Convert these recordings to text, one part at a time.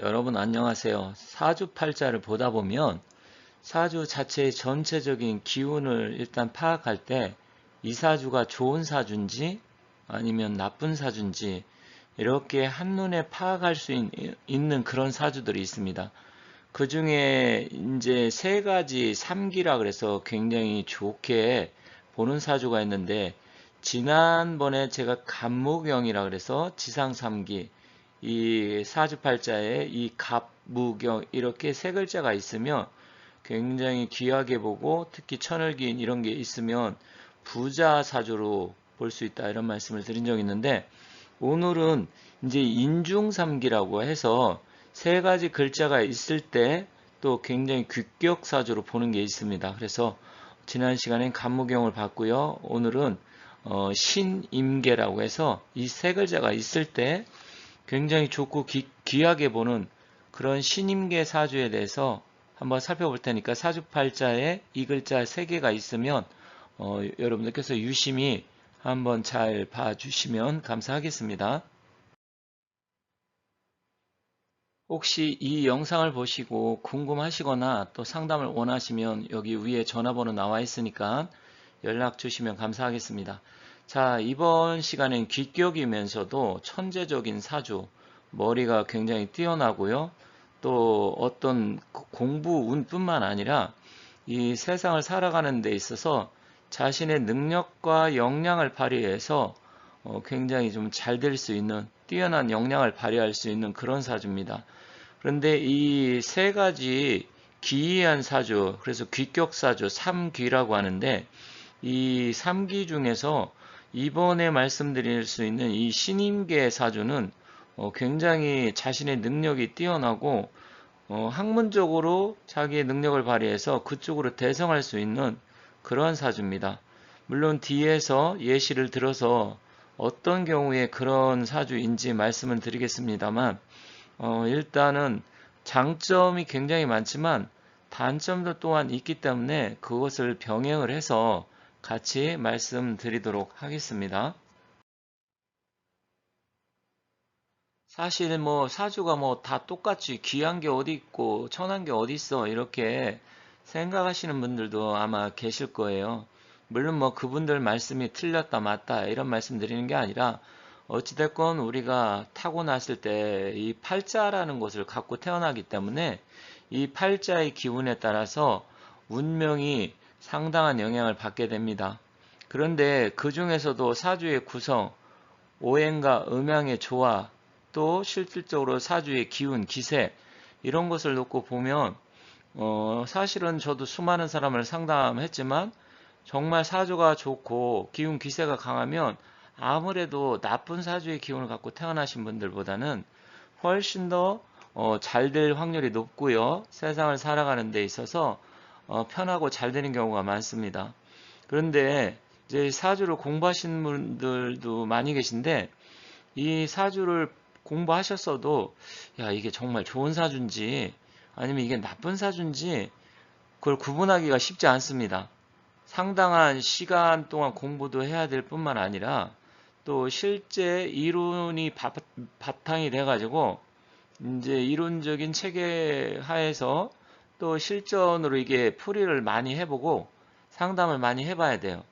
여러분 안녕하세요. 사주팔자를 보다 보면 사주 자체의 전체적인 기운을 일단 파악할 때 이 사주가 좋은 사주인지 아니면 나쁜 사주인지 이렇게 한눈에 파악할 수 있, 는 그런 사주들이 있습니다. 그 중에 이제 세 가지 삼기라 그래서 굉장히 좋게 보는 사주가 있는데 지난번에 제가 간무경이라 그래서 지상 삼기 이 사주팔자에 이 갑 무경 이렇게 세 글자가 있으면 굉장히 귀하게 보고 특히 천을기인 이런 게 있으면 부자 사주로 볼 수 있다 이런 말씀을 드린 적이 있는데 오늘은 이제 인중삼기라고 해서 세 가지 글자가 있을 때 또 굉장히 규격 사주로 보는 게 있습니다. 그래서 지난 시간엔 간무경을 봤고요. 오늘은 어, 신임계라고 해서 이 세 글자가 있을 때 굉장히 좋고 기, 귀하게 보는 그런 신임계 사주에 대해서 한번 살펴볼 테니까 사주팔자에 이 글자 세 개가 있으면 어, 여러분들께서 유심히 한번 잘 봐주시면 감사하겠습니다. 혹시 이 영상을 보시고 궁금하시거나 또 상담을 원하시면 여기 위에 전화번호 나와 있으니까 연락 주시면 감사하겠습니다. 자, 이번 시간엔 귀격이면서도 천재적인 사주, 머리가 굉장히 뛰어나고요. 또 어떤 공부 운뿐만 아니라 이 세상을 살아가는 데 있어서 자신의 능력과 역량을 발휘해서 어, 굉장히 좀 잘 될 수 있는 뛰어난 역량을 발휘할 수 있는 그런 사주입니다. 그런데 이 세 가지 기이한 사주, 그래서 귀격사주, 삼귀라고 하는데 이 삼귀 중에서 이번에 말씀드릴 수 있는 이 신임계 사주는 어, 굉장히 자신의 능력이 뛰어나고 어, 학문적으로 자기의 능력을 발휘해서 그쪽으로 대성할 수 있는 그러한 사주입니다. 물론 뒤에서 예시를 들어서 어떤 경우에 그런 사주인지 말씀을 드리겠습니다만 어, 일단은 장점이 굉장히 많지만 단점도 또한 있기 때문에 그것을 병행을 해서 같이 말씀드리도록 하겠습니다. 사실 뭐 사주가 뭐 다 똑같이 귀한 게 어디 있고 천한 게 어디 있어 이렇게 생각하시는 분들도 아마 계실 거예요. 물론 뭐 그분들 말씀이 틀렸다 맞다 이런 말씀 드리는 게 아니라 어찌됐건 우리가 타고났을 때 이 팔자라는 것을 갖고 태어나기 때문에 이 팔자의 기운에 따라서 운명이 상당한 영향을 받게 됩니다. 그런데 그 중에서도 사주의 구성, 오행과 음양의 조화, 또 실질적으로 사주의 기운, 기세 이런 것을 놓고 보면 어, 사실은 저도 수많은 사람을 상담했지만 정말 사주가 좋고 기운 기세가 강하면 아무래도 나쁜 사주의 기운을 갖고 태어나신 분들보다는 훨씬 더 어, 잘 될 확률이 높고요. 세상을 살아가는 데 있어서 어, 편하고 잘 되는 경우가 많습니다. 그런데 이제 사주를 공부하시는 분들도 많이 계신데 이 사주를 공부하셨어도 야 이게 정말 좋은 사주인지 아니면 이게 나쁜 사주인지 그걸 구분하기가 쉽지 않습니다. 상당한 시간 동안 공부도 해야 될 뿐만 아니라 또 실제 이론이 바, 바탕이 돼 가지고 이제 이론적인 체계 하에서 또 실전으로 이게 풀이를 많이 해보고 상담을 많이 해봐야 돼요.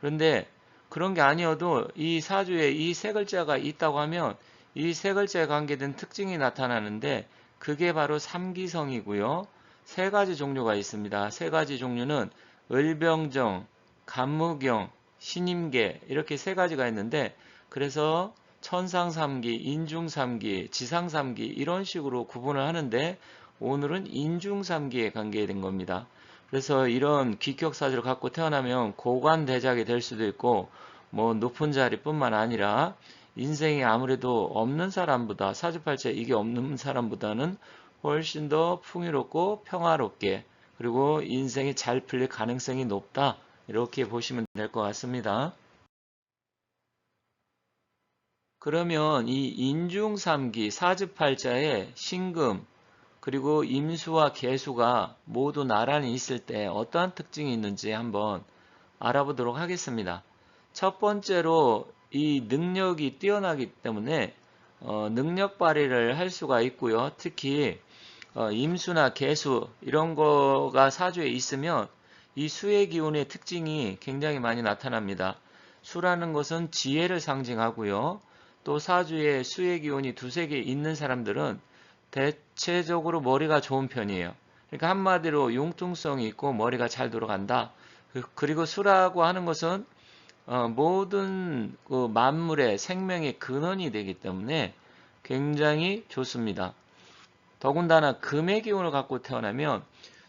그런데 그런 게 아니어도 이 사주에 이 세 글자가 있다고 하면 이 세 글자에 관계된 특징이 나타나는데 그게 바로 삼기성이고요. 세 가지 종류가 있습니다. 세 가지 종류는 을병정, 간무경, 신임계 이렇게 세 가지가 있는데 그래서 천상삼기, 인중삼기, 지상삼기 이런 식으로 구분을 하는데 오늘은 인중삼기에 관계된 겁니다. 그래서 이런 귀격사주를 갖고 태어나면 고관대작이 될 수도 있고 뭐 높은 자리뿐만 아니라 인생이 아무래도 없는 사람보다 사주팔자 이게 없는 사람보다는 훨씬 더 풍요롭고 평화롭게 그리고 인생이 잘 풀릴 가능성이 높다 이렇게 보시면 될 것 같습니다. 그러면 이 인중삼기 사주팔자의 신금 그리고 임수와 개수가 모두 나란히 있을 때 어떠한 특징이 있는지 한번 알아보도록 하겠습니다. 첫 번째로 이 능력이 뛰어나기 때문에 어, 능력 발휘를 할 수가 있고요. 특히 어, 임수나 개수 이런 거가 사주에 있으면 이 수의 기운의 특징이 굉장히 많이 나타납니다. 수라는 것은 지혜를 상징하고요. 또 사주에 수의 기운이 두세 개 있는 사람들은 대체적으로 머리가 좋은 편이에요. 그러니까 한마디로 융통성이 있고 머리가 잘 돌아간다. 그- 그리고 수라고 하는 것은 어, 모든 그 만물의 생명의 근원이 되기 때문에 굉장히 좋습니다. 더군다나 금의 기운을 갖고 태어나면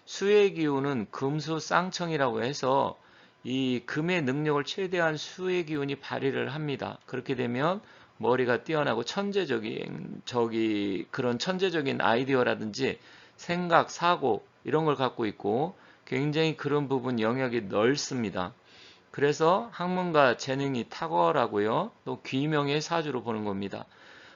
수의 기운은 금수 쌍청이라고 해서 이 금의 능력을 최대한 수의 기운이 발휘를 합니다. 그렇게 되면 머리가 뛰어나고 천재적인 저기 그런 천재적인 아이디어라든지 생각, 사고 이런 걸 갖고 있고 굉장히 그런 부분 영역이 넓습니다. 그래서 학문과 재능이 탁월하고요. 또 귀명의 사주로 보는 겁니다.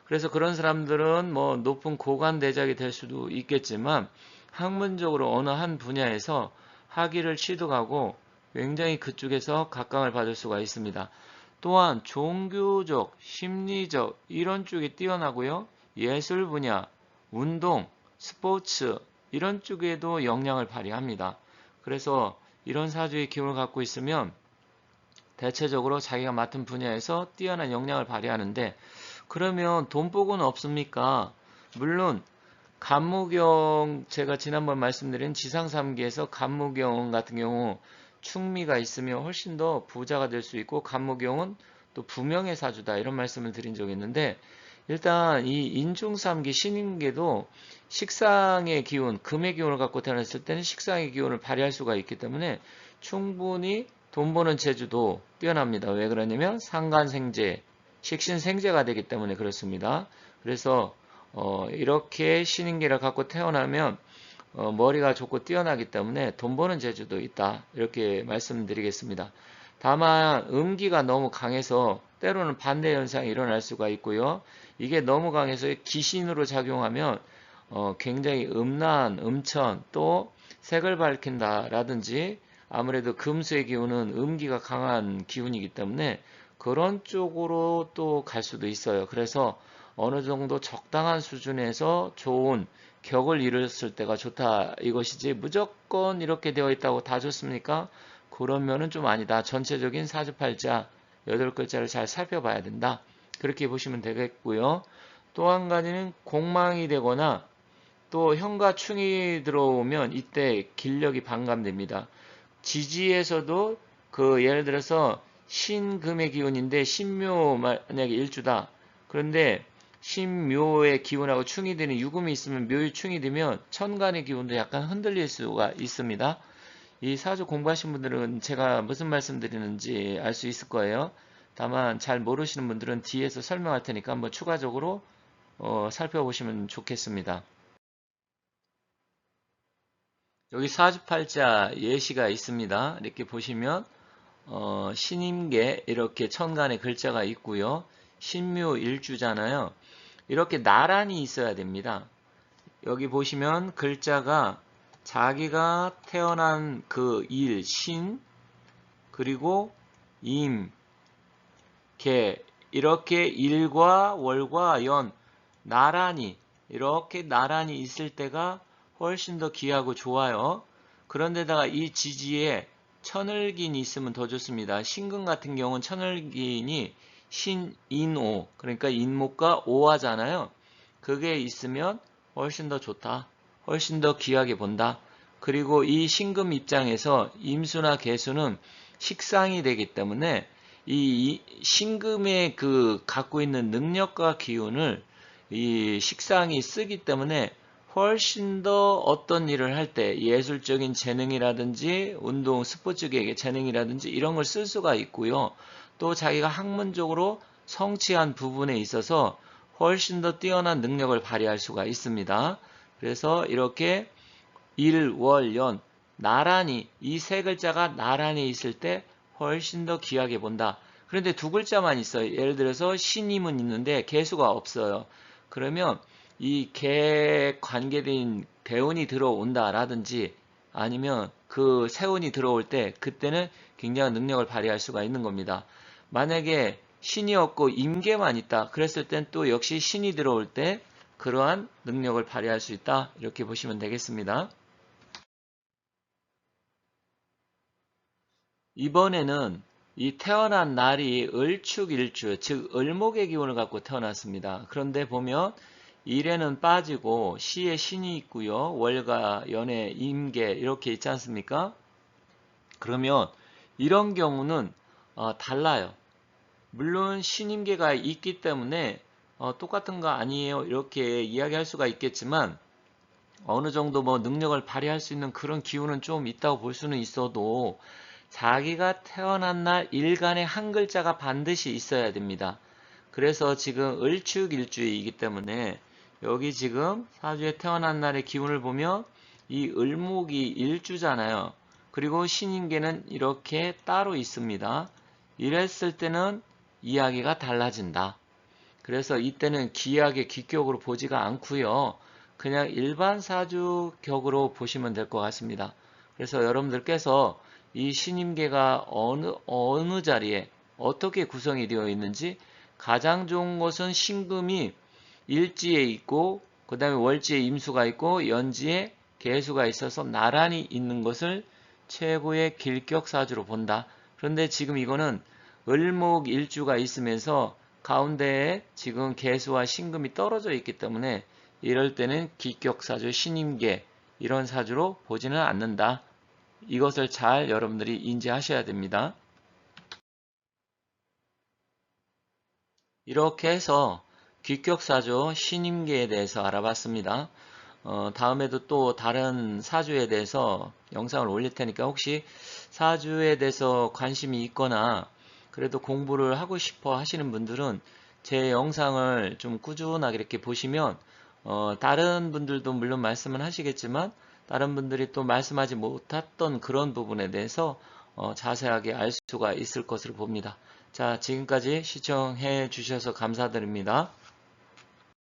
그래서 그런 사람들은 뭐 높은 고관 대작이 될 수도 있겠지만 학문적으로 어느 한 분야에서 학위를 취득하고 굉장히 그쪽에서 각광을 받을 수가 있습니다. 또한 종교적, 심리적 이런 쪽이 뛰어나고요. 예술 분야, 운동, 스포츠 이런 쪽에도 영향을 발휘합니다. 그래서 이런 사주의 기운을 갖고 있으면 대체적으로 자기가 맡은 분야에서 뛰어난 역량을 발휘하는데 그러면 돈복은 없습니까? 물론 간무경 제가 지난번 말씀드린 지상삼기에서 간무경 같은 경우 충미가 있으면 훨씬 더 부자가 될 수 있고 간무경은 또 부명의 사주다 이런 말씀을 드린 적이 있는데 일단 이 인중삼기 신인계도 식상의 기운, 금의 기운을 갖고 태어났을 때는 식상의 기운을 발휘할 수가 있기 때문에 충분히 돈 버는 재주도 뛰어납니다. 왜 그러냐면 상간생재, 식신생재가 되기 때문에 그렇습니다. 그래서 어, 이렇게 신인계를 갖고 태어나면 어, 머리가 좋고 뛰어나기 때문에 돈 버는 재주도 있다. 이렇게 말씀드리겠습니다. 다만 음기가 너무 강해서 때로는 반대 현상이 일어날 수가 있고요. 이게 너무 강해서 기신으로 작용하면 어, 굉장히 음란, 음천, 또 색을 밝힌다라든지 아무래도 금수의 기운은 음기가 강한 기운이기 때문에 그런 쪽으로 또 갈 수도 있어요. 그래서 어느 정도 적당한 수준에서 좋은 격을 이뤘을 때가 좋다 이것이지 무조건 이렇게 되어 있다고 다 좋습니까? 그러면은 좀 아니다. 전체적인 사주팔자 여덟 글자를 잘 살펴봐야 된다. 그렇게 보시면 되겠고요. 또 한 가지는 공망이 되거나 또 현과 충이 들어오면 이때 길력이 반감됩니다. 지지에서도 그 예를 들어서 신금의 기운인데 신묘 만약에 일주다. 그런데 신묘의 기운하고 충이 되는 유금이 있으면 묘의 충이 되면 천간의 기운도 약간 흔들릴 수가 있습니다. 이 사주 공부하신 분들은 제가 무슨 말씀 드리는지 알 수 있을 거예요. 다만 잘 모르시는 분들은 뒤에서 설명할 테니까 한번 추가적으로 어, 살펴보시면 좋겠습니다. 여기 사주팔자 예시가 있습니다. 이렇게 보시면 어, 신임계 이렇게 천간에 글자가 있고요. 신묘 일주잖아요. 이렇게 나란히 있어야 됩니다. 여기 보시면 글자가 자기가 태어난 그 일, 신, 그리고 임, 개, 이렇게 일과 월과 연, 나란히, 이렇게 나란히 있을 때가 훨씬 더 귀하고 좋아요. 그런데다가 이 지지에 천을긴이 있으면 더 좋습니다. 신금 같은 경우는 천을긴이 신인오, 그러니까 인목과 오화잖아요. 그게 있으면 훨씬 더 좋다. 훨씬 더 귀하게 본다. 그리고 이 신금 입장에서 임수나 개수는 식상이 되기 때문에 이 신금의 그 갖고 있는 능력과 기운을 이 식상이 쓰기 때문에 훨씬 더 어떤 일을 할 때 예술적인 재능이라든지 운동 스포츠계의 재능이라든지 이런 걸 쓸 수가 있고요. 또 자기가 학문적으로 성취한 부분에 있어서 훨씬 더 뛰어난 능력을 발휘할 수가 있습니다. 그래서 이렇게 일, 월, 연 나란히 이 세 글자가 나란히 있을 때 훨씬 더 귀하게 본다. 그런데 두 글자만 있어요. 예를 들어서 신임은 있는데 개수가 없어요. 그러면 이개 관계된 대운이 들어온다라든지 아니면 그 세운이 들어올 때 그때는 굉장한 능력을 발휘할 수가 있는 겁니다. 만약에 신이 없고 임계만 있다. 그랬을 땐 또 역시 신이 들어올 때 그러한 능력을 발휘할 수 있다. 이렇게 보시면 되겠습니다. 이번에는 이 태어난 날이 을축일주, 즉 을목의 기운을 갖고 태어났습니다. 그런데 보면 일에는 빠지고 시에 신이 있고요. 월과 연의 임계 이렇게 있지 않습니까? 그러면 이런 경우는 어, 달라요. 물론 신임계가 있기 때문에 어, 똑같은 거 아니에요 이렇게 이야기할 수가 있겠지만 어느 정도 뭐 능력을 발휘할 수 있는 그런 기운은 좀 있다고 볼 수는 있어도 자기가 태어난 날 일간에 한 글자가 반드시 있어야 됩니다. 그래서 지금 을축일주이기 때문에 여기 지금 사주에 태어난 날의 기운을 보면 이 을목이 일주잖아요. 그리고 신인계는 이렇게 따로 있습니다. 이랬을 때는 이야기가 달라진다. 그래서 이때는 기하게 기격으로 보지가 않고요. 그냥 일반 사주격으로 보시면 될 것 같습니다. 그래서 여러분들께서 이 신임계가 어느 어느 자리에 어떻게 구성이 되어 있는지 가장 좋은 것은 신금이 일지에 있고 그 다음에 월지에 임수가 있고 연지에 개수가 있어서 나란히 있는 것을 최고의 길격사주로 본다. 그런데 지금 이거는 을목 일주가 있으면서 가운데에 지금 개수와 신금이 떨어져 있기 때문에 이럴 때는 기격사주 신임계 이런 사주로 보지는 않는다. 이것을 잘 여러분들이 인지하셔야 됩니다. 이렇게 해서 귀격사주 신임계에 대해서 알아봤습니다. 어, 다음에도 또 다른 사주에 대해서 영상을 올릴 테니까 혹시 사주에 대해서 관심이 있거나 그래도 공부를 하고 싶어 하시는 분들은 제 영상을 좀 꾸준하게 이렇게 보시면 어, 다른 분들도 물론 말씀을 하시겠지만 다른 분들이 또 말씀하지 못했던 그런 부분에 대해서 어, 자세하게 알 수가 있을 것으로 봅니다. 자, 지금까지 시청해 주셔서 감사드립니다.